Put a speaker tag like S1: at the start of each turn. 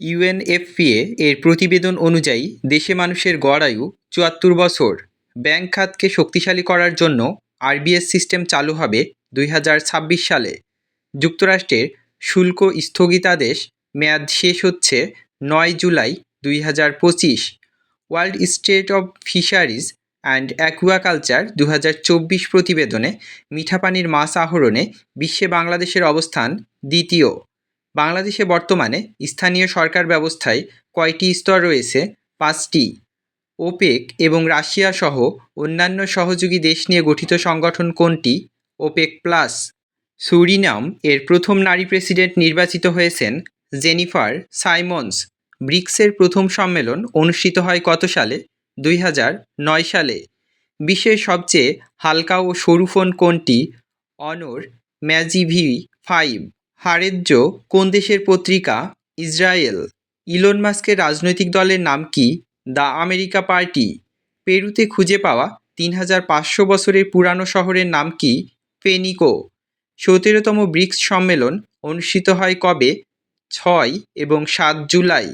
S1: UNFPA এর প্রতিবেদন অনুযায়ী দেশে মানুষের গড় আয়ু চুয়াত্তর বছর। ব্যাংক খাতকে শক্তিশালী করার জন্য আরবিএস সিস্টেম চালু হবে দুই হাজার ছাব্বিশ সালে। যুক্তরাষ্ট্রের শুল্ক স্থগিতাদেশ মেয়াদ শেষ হচ্ছে নয় জুলাই দুই হাজার পঁচিশ। World state of fisheries and aquaculture দু হাজার চব্বিশ প্রতিবেদনে মিঠা পানির মাছ আহরণে বিশ্বে বাংলাদেশের অবস্থান দ্বিতীয়। বাংলাদেশে বর্তমানে স্থানীয় সরকার ব্যবস্থায় কয়টি স্তর রয়েছে? পাঁচটি। ওপেক এবং রাশিয়া সহ অন্যান্য সহযোগী দেশ নিয়ে গঠিত সংগঠন কোনটি? Opaque plus. সুরিনাম এর প্রথম নারী প্রেসিডেন্ট নির্বাচিত হয়েছেন জেনিফার সাইমন্স। ব্রিক্সের প্রথম সম্মেলন অনুষ্ঠিত হয় কত সালে? দুই নয় সালে। বিশ্বের সবচেয়ে হালকা ও সরু ফোন কোনটি? অনর ম্যাজিভি ফাইভ। হারেজ্য কোন দেশের পত্রিকা? ইসরায়েল। ইলন মাস্কের রাজনৈতিক দলের নাম কি? The America party. পেরুতে খুঁজে পাওয়া তিন হাজার পাঁচশো বছরের পুরানো শহরের নাম কি? ফেনিকো। সতেরোতম ব্রিক্স সম্মেলন অনুষ্ঠিত হয় কবে? ছয় এবং সাত জুলাই।